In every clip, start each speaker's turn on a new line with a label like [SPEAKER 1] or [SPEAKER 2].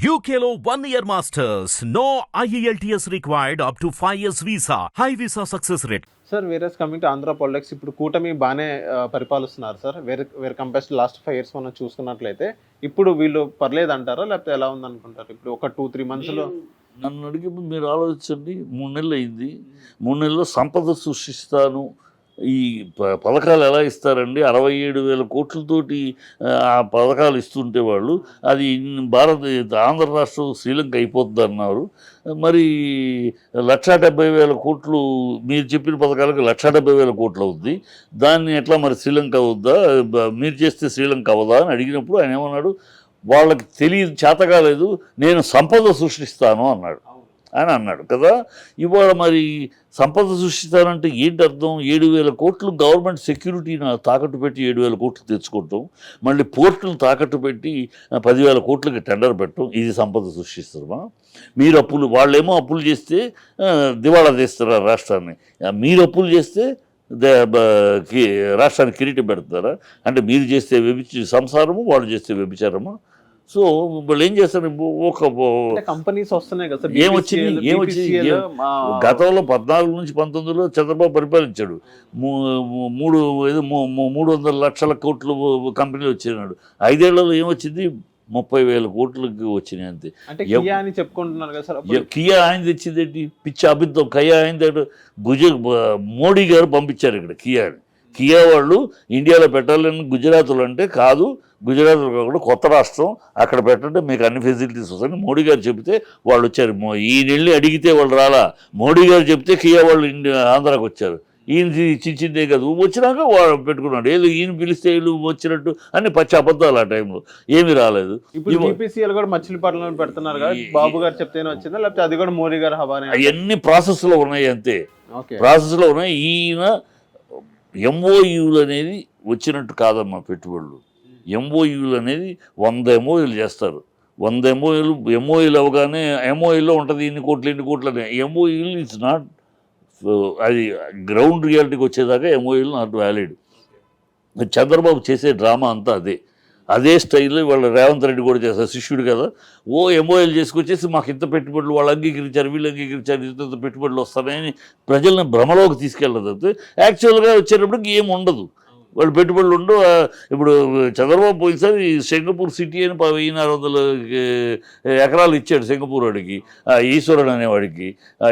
[SPEAKER 1] One year masters. No E IELTS required up to 5 years visa. High visa success rate.
[SPEAKER 2] Sir వేరే coming to Andhra politics ఇప్పుడు కూటమి బాగానే పరిపాలిస్తున్నారు sir వేరే వేరే compares last five years మనం చూసుకున్నట్లయితే ఇప్పుడు వీళ్ళు పర్లేదు అంటారా లేకపోతే ఎలా ఉంది అనుకుంటారు ఇప్పుడు ఒక టూ త్రీ మంత్స్లో
[SPEAKER 3] నన్ను అడిగి మీరు ఆలోచించండి మూడు నెలలు అయింది మూడు నెలల్లో సంపద సృష్టిస్తాను ఈ ప- పథకాలు ఎలా ఇస్తారండి? అరవై ఏడు వేల కోట్లతోటి ఆ, పథకాలు ఇస్తుంటే వాళ్ళు అది భారత ఆంధ్ర రాష్ట్రం శ్రీలంక అయిపోతుంది అన్నారు మరి లక్షా డెబ్బై వేల కోట్లు మీరు చెప్పిన పథకాలకు లక్షా డెబ్బై వేల కోట్లు అవుద్ది. దాన్ని ఎట్లా మరి శ్రీలంక అవుద్దా? మీరు చేస్తే శ్రీలంక అవదా అని అడిగినప్పుడు ఆయన ఏమన్నాడు? వాళ్ళకి తెలియదు చేత కాలేదు నేను సంపద సృష్టిస్తాను అన్నాడు. అని అన్నాడు కదా? ఇవాళ మరి సంపద సృష్టిస్తానంటే ఏంటి అర్థం? ఏడు వేల కోట్లు గవర్నమెంట్ సెక్యూరిటీని తాకట్టు పెట్టి ఏడు వేల కోట్లు తెచ్చుకుంటాం. మళ్ళీ పోర్టులు తాకట్టు పెట్టి పదివేల కోట్లకి టెండర్ పెట్టడం ఇది సంపద సృష్టిస్తామా మీరు అప్పులు వాళ్ళేమో అప్పులు చేస్తే దివాళా తీస్తారు ఆ రాష్ట్రాన్ని మీరు అప్పులు చేస్తే రాష్ట్రానికి కిరీటం పెడతారా? అంటే మీరు చేస్తే వ్యభిచ సంసారము వాళ్ళు చేస్తే వ్యభిచారము? సో వాళ్ళు ఏం చేస్తారు ఒక
[SPEAKER 2] కంపెనీస్ వస్తున్నాయి కదా
[SPEAKER 3] ఏమొచ్చింది? ఏమొచ్చింది? గతంలో పద్నాలుగు నుంచి పంతొమ్మిదిలో చంద్రబాబు పరిపాలించాడు. మూడు ఏదో మూడు వందల లక్షల కోట్లు కంపెనీలు వచ్చినాడు. ఐదేళ్ళలో ఏమొచ్చింది ముప్పై వేల కోట్లకి వచ్చినాయి అంతే.
[SPEAKER 2] కియా అని చెప్పుకుంటున్నారు కదా సార్.
[SPEAKER 3] కియా ఆయన తెచ్చిందేంటి? పిచ్చి అబద్ధం. కయా ఆయన దగ్గర గుజ మోడీ గారు పంపించారు ఇక్కడ కియాని. కియా వాళ్ళు ఇండియాలో పెట్టాలని గుజరాత్లో అంటే కాదు. గుజరాత్లో కాకుండా కొత్త రాష్ట్రం. అక్కడ పెట్టంటే మీకు అన్ని ఫెసిలిటీస్ వస్తాయని మోడీ గారు చెబితే వాళ్ళు వచ్చారు. ఈయన వెళ్ళి అడిగితే వాళ్ళు రాలా. మోడీ గారు చెప్తే కియా వాళ్ళు ఇండియా ఆంధ్రాకి వచ్చారు. ఈయన ఇచ్చిందే కదా. వచ్చినాక వాడు పెట్టుకున్నాడు. ఏదో ఈయన పిలిస్తే వీళ్ళు వచ్చినట్టు అన్ని పచ్చి అబద్ధాలు ఆ టైంలో. ఏమీ రాలేదు.
[SPEAKER 2] ఇప్పుడు కూడా మచిలీపట్నంలో పెడుతున్నారు కదా. బాబు గారు చెప్తేనే వచ్చిందా? లేకపోతే అది కూడా మోడీ గారు హవానే?
[SPEAKER 3] అవన్నీ ప్రాసెస్లో ఉన్నాయి అంతే. ప్రాసెస్లో ఉన్నాయి. ఈయన ఎంఓయూలు అనేది వచ్చినట్టు కాదమ్మా పెట్టుబడులు. ఎంఓయూలు అనేది వంద ఎంఓయూలు చేస్తారు. వంద ఎంఓయూలు ఎంఓయూలు అవగానే ఎంఓయూలో ఉంటుంది ఇన్ని కోట్లు ఇన్ని కోట్లు అని. ఎంఓయూలు ఇట్స్ నాట్ అది గ్రౌండ్ రియాలిటీకి వచ్చేదాకా ఎంఓయూలు నాట్ వ్యాలిడ్ చంద్రబాబు చేసే డ్రామా అంతా అదే. అదే స్టైల్లో వాళ్ళు రేవంత్ రెడ్డి కూడా చేస్తారు శిష్యుడు కదా. ఓ ఎంఓఎల్ చేసుకొచ్చేసి మాకు ఇంత పెట్టుబడులు వాళ్ళు అంగీకరించారు వీళ్ళు అంగీకరించారు ఇంత ఇంత పెట్టుబడులు వస్తాయని ప్రజల్ని భ్రమలోకి తీసుకెళ్ళదు యాక్చువల్గా వచ్చేటప్పటికి ఏం ఉండదు. వాళ్ళు పెట్టుబడులు ఉండు ఇప్పుడు చంద్రబాబు పోయినసారి సింగపూర్ సిటీ అని వెయ్యి నాలుగు వందల ఎకరాలు ఇచ్చాడు సింగపూర్ వాడికి ఈశ్వరుడు అనేవాడికి.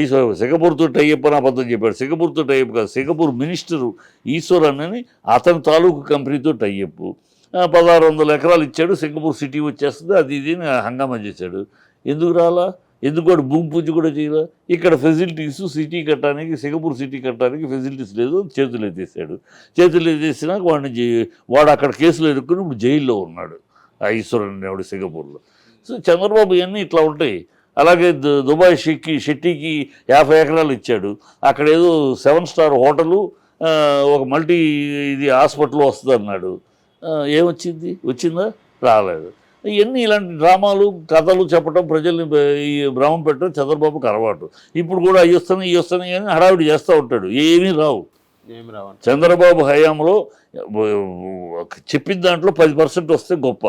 [SPEAKER 3] ఈశ్వర సింగపూర్తో టైప్ అని అబద్ధం చెప్పాడు. సింగపూర్తో టైప్ కాదు సింగపూర్ మినిస్టరు ఈశ్వరన్ అని అతని తాలూకు కంపెనీతో టైప్ పదహారు వందల ఎకరాలు ఇచ్చాడు సింగపూర్ సిటీ వచ్చేస్తుంది అది ఇది హంగామా చేశాడు. ఎందుకు రాలా? ఎందుకు కూడా భూమి పూజ కూడా చేయరా ఇక్కడ ఫెసిలిటీస్ సిటీ కట్టడానికి సింగపూర్ సిటీ కట్టడానికి ఫెసిలిటీస్ లేదు చేతులు ఎత్తేసాడు. చేతులు ఎత్తేసినాక వాడిని వాడు అక్కడ కేసులు ఎదుర్కొని ఇప్పుడు జైల్లో ఉన్నాడు ఆ ఈశ్వరన్ అనేవాడు సింగపూర్లో. సో చంద్రబాబు ఇవన్నీ ఇట్లా ఉంటాయి. అలాగే దు- దుబాయ్ షెక్కి షెట్టికి యాభై ఎకరాలు ఇచ్చాడు. అక్కడ ఏదో సెవెన్ స్టార్ హోటలు ఒక మల్టీ ఇది హాస్పిటల్ వస్తుంది అన్నాడు ఏమొచ్చింది వచ్చిందా? రాలేదు. ఇవన్నీ ఇలాంటి డ్రామాలు కథలు చెప్పడం ప్రజల్ని ఈ భ్రమం పెట్టడం చంద్రబాబుకి అలవాటు. ఇప్పుడు కూడా అవి వస్తున్నాయి ఇవి వస్తున్నాయి అని హడావిడి చేస్తూ ఉంటాడు. ఏమీ రావు. చంద్రబాబు హయాంలో చెప్పిన దాంట్లో పది పర్సెంట్ వస్తే గొప్ప.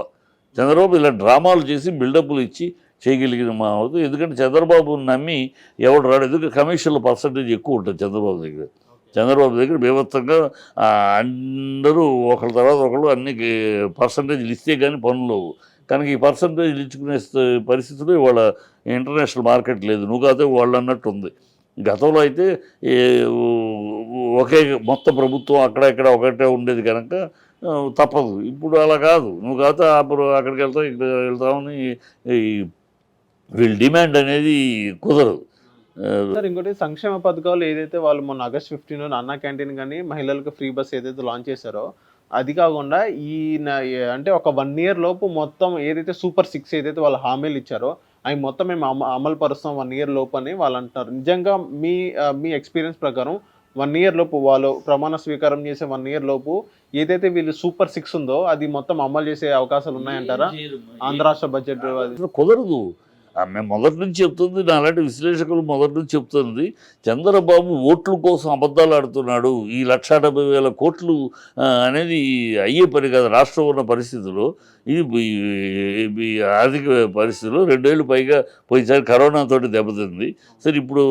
[SPEAKER 3] చంద్రబాబు ఇలా డ్రామాలు చేసి బిల్డప్లు ఇచ్చి చేయగలిగిన మా ఎందుకంటే చంద్రబాబు నమ్మి ఎవడు రాడు? ఎందుకంటే కమిషన్ల పర్సంటేజ్ ఎక్కువ ఉంటుంది చంద్రబాబు దగ్గర. చంద్రబాబు దగ్గర బీభత్సంగా అందరూ ఒకళ్ళ తర్వాత ఒకళ్ళు అన్ని పర్సంటేజ్లు ఇస్తే కానీ పనులు కనుక ఈ పర్సంటేజ్లు ఇచ్చుకునే పరిస్థితులు ఇవాళ ఇంటర్నేషనల్ మార్కెట్ లేదు. నువ్వు కాదే వాళ్ళు అన్నట్టు ఉంది. గతంలో అయితే ఒకే మొత్తం ప్రభుత్వం అక్కడ ఇక్కడ ఒకటే ఉండేది కనుక తప్పదు. ఇప్పుడు అలా కాదు. నువ్వు కాదు అప్పుడు అక్కడికి వెళ్తావు ఇక్కడ వెళ్తామని ఈ వీళ్ళ డిమాండ్ అనేది కుదరదు.
[SPEAKER 2] సార్ ఇంకోటి సంక్షేమ పథకాలు ఏదైతే వాళ్ళు మొన్న ఆగస్ట్ ఫిఫ్టీన్ అన్నా క్యాంటీన్ కానీ మహిళలకు ఫ్రీ బస్ ఏదైతే లాంచ్ చేశారో అది కాకుండా ఈ అంటే ఒక వన్ ఇయర్ లోపు మొత్తం ఏదైతే సూపర్ సిక్స్ ఏదైతే వాళ్ళు హామీలు ఇచ్చారో అవి మొత్తం మేము అమ అమలు పరుస్తాం వన్ ఇయర్ లోపు అని వాళ్ళు అంటారు నిజంగా మీ మీ ఎక్స్పీరియన్స్ ప్రకారం వన్ ఇయర్ లోపు వాళ్ళు ప్రమాణ స్వీకారం చేసే వన్ ఇయర్ లోపు ఏదైతే వీళ్ళు సూపర్ సిక్స్ ఉందో అది మొత్తం అమలు చేసే అవకాశాలు ఉన్నాయంటారా? ఆంధ్ర రాష్ట్ర బడ్జెట్
[SPEAKER 3] కుదరదు. మేము మొదటి నుంచి చెప్తుంది నా అలాంటి విశ్లేషకులు మొదటి నుంచి చెప్తుంది చంద్రబాబు ఓట్ల కోసం అబద్ధాలు ఆడుతున్నాడు ఈ లక్ష డెబ్బై వేల కోట్లు అనేది అయ్యే పని కాదు రాష్ట్రం ఉన్న పరిస్థితుల్లో ఇది ఆర్థిక పరిస్థితుల్లో రెండేళ్ళు పైగా పోయినసారి కరోనాతో దెబ్బతింది సరే ఇప్పుడు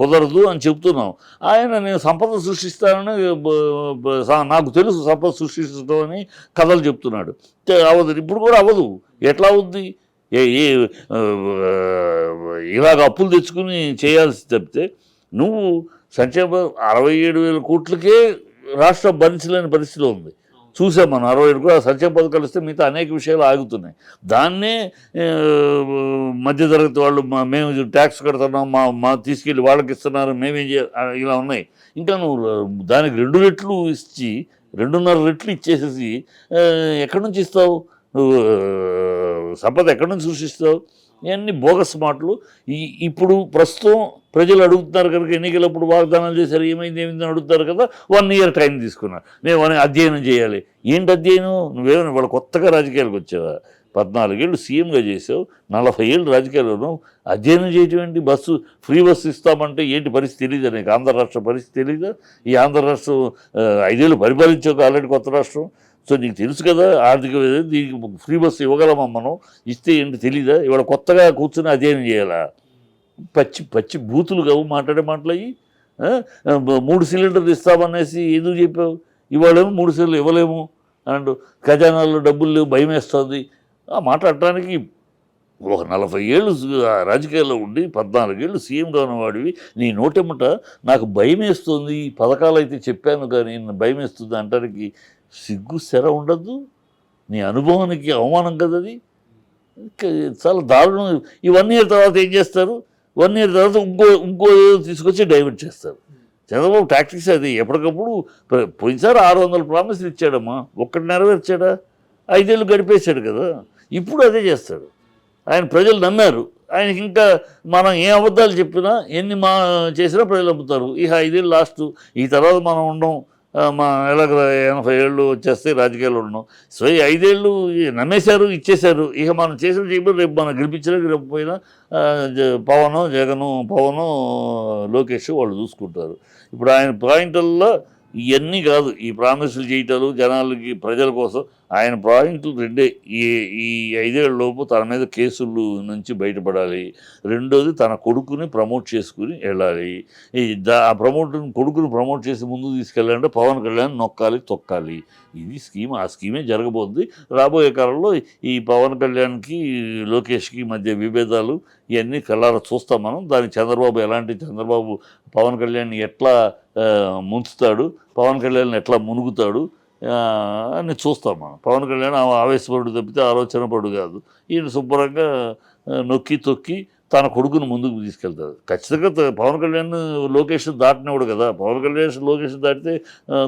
[SPEAKER 3] కుదరదు అని చెప్తున్నాం. ఆయన నేను సంపద సృష్టిస్తానని నాకు తెలుసు సంపద సృష్టిస్తామని కథలు చెప్తున్నాడు. అవ్వదు ఇప్పుడు కూడా అవ్వదు ఎట్లా ఉంది ఇలాగ అప్పులు తెచ్చుకుని చేయాల్సి తప్పితే నువ్వు సంక్షేమ అరవై ఏడు వేల కోట్లకే రాష్ట్రం భరించలేని పరిస్థితిలో ఉంది. చూసాం మనం అరవై ఏడు కూడా సంక్షేమ పథకాలు ఇస్తే మిగతా అనేక విషయాలు ఆగుతున్నాయి. దాన్నే మధ్యతరగతి వాళ్ళు మేము ట్యాక్స్ కడుతున్నాం మా మా తీసుకెళ్ళి వాళ్ళకి ఇస్తున్నారు మేమేం చే ఇలా ఉన్నాయి. ఇంకా నువ్వు దానికి రెండు రెట్లు ఇచ్చి రెండున్నర రెట్లు ఇచ్చేసేసి ఎక్కడి నుంచి ఇస్తావు? నువ్వు సంపద ఎక్కడి నుంచి సృష్టిస్తావు? ఇవన్నీ బోగస్ మాటలు. ఈ ఇప్పుడు ప్రస్తుతం ప్రజలు అడుగుతున్నారు కనుక ఎన్నికలప్పుడు వాగ్దానాలు చేశారు ఏమైంది ఏమైంది అడుగుతారు కదా వన్ ఇయర్ టైం తీసుకున్నా. మేము అని అధ్యయనం చేయాలి. ఏంటి అధ్యయనం? నువ్వేమైనా వాళ్ళు కొత్తగా రాజకీయాలకు వచ్చావా? పద్నాలుగేళ్ళు సీఎంగా చేసావు నలభై ఏళ్ళు రాజకీయాలు అధ్యయనం చేయటం బస్సు ఫ్రీ బస్సు ఇస్తామంటే ఏంటి పరిస్థితి తెలియదు నీకు? ఆంధ్ర రాష్ట్ర పరిస్థితి తెలియదా ఈ ఆంధ్ర రాష్ట్రం ఐదేళ్ళు పరిపాలించావు ఆల్రెడీ కొత్త రాష్ట్రం. సో నీకు తెలుసు కదా ఆర్థిక దీనికి ఫ్రీ బస్సు ఇవ్వగలమా మనం? ఇస్తే ఏంటి తెలీదా? ఇవాళ కొత్తగా కూర్చొని అధ్యయనం చేయాలా? పచ్చి పచ్చి బూతులు కావు మాట్లాడే మాటలు అయ్యి మూడు సిలిండర్లు ఇస్తామనేసి ఎందుకు చెప్పావు? ఇవాళేమో మూడు సిలిండర్లు ఇవ్వలేము అండ్ ఖజానాల్లో డబ్బులు లేవు భయం వేస్తుంది. ఆ మాట్లాడటానికి ఒక నలభై ఏళ్ళు రాజకీయాల్లో ఉండి పద్నాలుగేళ్ళు సీఎంగా ఉన్నవాడివి నీ నోటెమ్మట నాకు భయం వేస్తుంది. ఈ పథకాలు అయితే చెప్పాను కానీ భయం వేస్తుంది అంటానికి సిగ్గు సెర ఉండద్దు నీ అనుభవానికి అవమానం కదా అది చాలా దారుణం. ఈ వన్ ఇయర్ తర్వాత ఏం చేస్తారు? వన్ ఇయర్ తర్వాత ఇంకో ఇంకో ఏదో తీసుకొచ్చి డైవర్ట్ చేస్తారు. చంద్రబాబు టాక్టిక్స్ అది. ఎప్పటికప్పుడు పోయినసారి ఆరు వందల ప్రామిసులు ఇచ్చాడమ్మా. ఒక్కటి నెరవేర్చాడా? ఐదేళ్ళు గడిపేశాడు కదా. ఇప్పుడు అదే చేస్తాడు. ఆయన ప్రజలు నమ్మారు. ఆయనకి ఇంకా మనం ఏ అబద్ధాలు చెప్పినా ఎన్ని మా చేసినా ప్రజలు నమ్ముతారు. ఇక ఐదేళ్ళు లాస్ట్ ఈ తర్వాత మనం ఉండం. మా ఎలాగ ఎనభై ఏళ్ళు వచ్చేస్తే రాజకీయాలు ఉండడం సో ఈ ఐదేళ్ళు నమ్మేశారు ఇచ్చేశారు. ఇక మనం చేసిన చేయబడి రేపు మనం గెలిపించినా రేపు పోయినా జ- పవను జగను పవను లోకేష్ వాళ్ళు చూసుకుంటారు. ఇప్పుడు ఆయన పాయింట్లలో ఇవన్నీ కాదు. ఈ ప్రామిసులు చేయటాలు జనాలకి ప్రజల కోసం ఆయన పాయింట్లు రెండే. ఈ ఈ ఐదేళ్ళ లోపు తన మీద కేసులు నుంచి బయటపడాలి. రెండోది తన కొడుకుని ప్రమోట్ చేసుకుని వెళ్ళాలి. ఈ దా ఆ ప్రమోట్ కొడుకుని ప్రమోట్ చేసి ముందు తీసుకెళ్ళాలంటే పవన్ కళ్యాణ్ నొక్కాలి తొక్కాలి. ఇది స్కీమ్ ఆ స్కీమే జరగబోద్ది. రాబోయే కాలంలో ఈ పవన్ కళ్యాణ్కి లోకేష్కి మధ్య విభేదాలు ఇవన్నీ కళ్ళారా చూస్తాం మనం. దానికి చంద్రబాబు ఎలాంటి చంద్రబాబు పవన్ కళ్యాణ్ ఎట్లా ముంచుతాడు? పవన్ కళ్యాణ్ ఎట్లా మునుగుతాడు? అని చూస్తాం మనం. పవన్ కళ్యాణ్ ఆవేశపడు తప్పితే తప్పితే పడు కాదు. ఈయన శుభ్రంగా నొక్కి తొక్కి తన కొడుకును ముందుకు తీసుకెళ్తాడు ఖచ్చితంగా పవన్ కళ్యాణ్ లోకేష్ దాటినవాడు కదా. పవన్ కళ్యాణ్ లోకేష్ దాటితే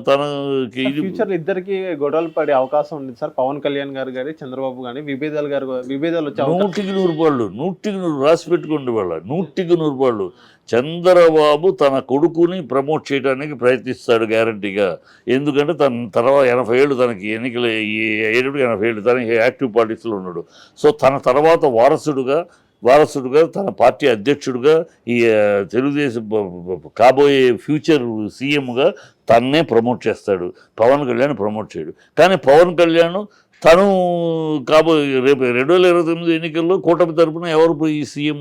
[SPEAKER 3] తనకి
[SPEAKER 2] ఫ్యూచర్ ఇద్దరికి గొడవలు పడే అవకాశం ఉంది సార్. పవన్ కళ్యాణ్ గారు కానీ చంద్రబాబు కానీ విభేదాలు గారు విభేదాలు వచ్చే
[SPEAKER 3] నూటికి నూరు పాళ్ళు నూటికి నూరు రాసి పెట్టుకోండి వాళ్ళ. నూటికి నూరు పాళ్ళు. చంద్రబాబు తన కొడుకుని ప్రమోట్ చేయడానికి ప్రయత్నిస్తాడు గ్యారంటీగా. ఎందుకంటే తన తర్వాత ఎనభై ఏళ్ళు తనకి ఎన్నికలు ఏడు ఎనభై ఏళ్ళు తనకి యాక్టివ్ పాలిటిక్స్లో ఉన్నాడు. సో తన తర్వాత వారసుడుగా వారసుడుగా తన పార్టీ అధ్యక్షుడిగా ఈ తెలుగుదేశం కాబోయే ఫ్యూచర్ సీఎంగా తన్నే ప్రమోట్ చేస్తాడు. పవన్ కళ్యాణ్ ప్రమోట్ చేయడు. కానీ పవన్ కళ్యాణ్ తను కాబోయే రేపు రెండు వేల ఇరవై తొమ్మిది ఎన్నికల్లో కూటమి తరపున ఎవరు పోయి సీఎం?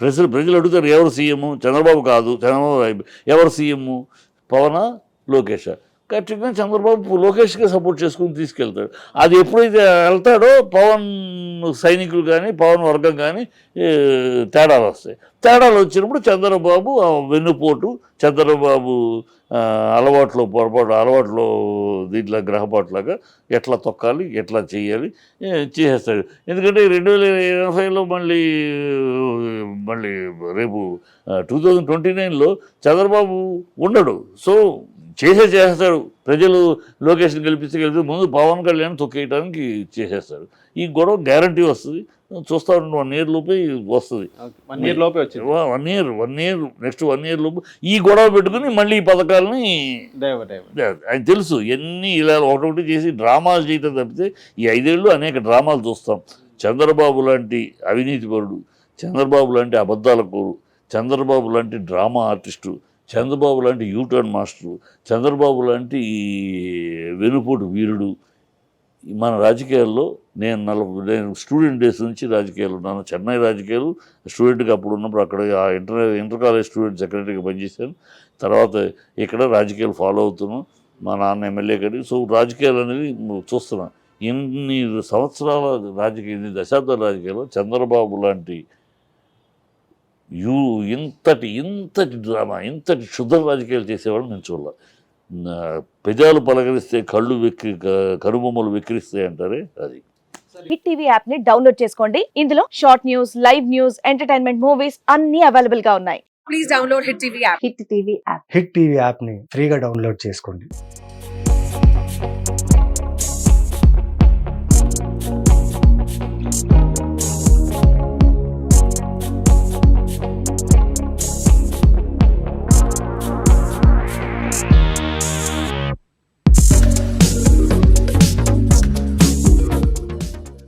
[SPEAKER 3] ప్రజలు ప్రజలు అడుగుతారు ఎవరు సీఎం? చంద్రబాబు కాదు చంద్రబాబు ఎవరు సీఎం? పవన? లోకేష్? కరెక్ట్గా చంద్రబాబు లోకేష్గా సపోర్ట్ చేసుకుని తీసుకెళ్తాడు. అది ఎప్పుడైతే వెళ్తాడో పవన్ సైనికులు కానీ పవన్ వర్గం కానీ తేడాలు వస్తాయి. తేడాలు వచ్చినప్పుడు చంద్రబాబు వెన్నుపోటు చంద్రబాబు అలవాట్లో పొరపాటు అలవాట్లో దీంట్లో గ్రహపాటులాగా ఎట్లా తొక్కాలి ఎట్లా చేయాలి చేసేస్తాడు. ఎందుకంటే రెండు వేల ఎనభైలో మళ్ళీ మళ్ళీ రేపు టూ థౌజండ్ ట్వంటీ నైన్లో చంద్రబాబు ఉండడు. సో చేసే చేసేస్తాడు ప్రజలు లోకేష్ని గెలిపిస్తే గెలిపిస్తే ముందు పవన్ కళ్యాణ్ తొక్కేయడానికి చేసేస్తాడు ఈ గొడవ గ్యారంటీ వస్తుంది. చూస్తా ఉండండి వన్ ఇయర్ లోపే వస్తుంది.
[SPEAKER 2] వన్ ఇయర్ లోపే వచ్చింది.
[SPEAKER 3] One year one year next one year లోపు ఈ గొడవ పెట్టుకుని మళ్ళీ ఈ పథకాలని ఆయన తెలుసు. ఎన్ని ఇలా ఒకటొకటి చేసి డ్రామాలు చేయటం తప్పితే ఈ ఐదేళ్ళు అనేక డ్రామాలు చూస్తాం. చంద్రబాబు లాంటి అవినీతిపరుడు చంద్రబాబు లాంటి అబద్ధాల కోరు చంద్రబాబు లాంటి డ్రామా ఆర్టిస్టు చంద్రబాబు లాంటి యూటర్న్ మాస్టరు చంద్రబాబు లాంటి ఈ వెనుపోటు వీరుడు మన రాజకీయాల్లో నేను నలభై నేను స్టూడెంట్ డేస్ నుంచి రాజకీయాలు ఉన్నాను. చెన్నై రాజకీయాలు స్టూడెంట్గా అప్పుడు ఉన్నప్పుడు అక్కడ ఇంటర్ ఇంటర్ కాలేజ్ స్టూడెంట్ సెక్రటరీగా పనిచేశాను. తర్వాత ఇక్కడ రాజకీయాలు ఫాలో అవుతున్నాను. మా నాన్న ఎమ్మెల్యే గారి. సో రాజకీయాలు అనేది చూస్తున్నాను ఇన్ని సంవత్సరాల రాజకీయ ఇన్ని దశాబ్దాల రాజకీయాల్లో చంద్రబాబు లాంటి యూ ఇంతటి ఇంతటి డ్రామా ఇంతటి శుద్ధ రాజకీయాలు చేసేవాళ్ళు నేను చూడాల. పెదాలు పలకరిస్తే కళ్ళు వెక్కి కనుబొమ్మలు వెక్కిరిస్తాయి అంటారే అది.
[SPEAKER 4] హిట్ టీవీ యాప్ని డౌన్లోడ్ చేసుకోండి. ఇందులో short news live news entertainment movies అన్ని అవైలబుల్గా ఉన్నాయి.
[SPEAKER 5] Please download Hit TV app.
[SPEAKER 4] Hit TV app
[SPEAKER 6] Hit TV యాప్ని ఫ్రీగా డౌన్లోడ్ చేసుకోండి.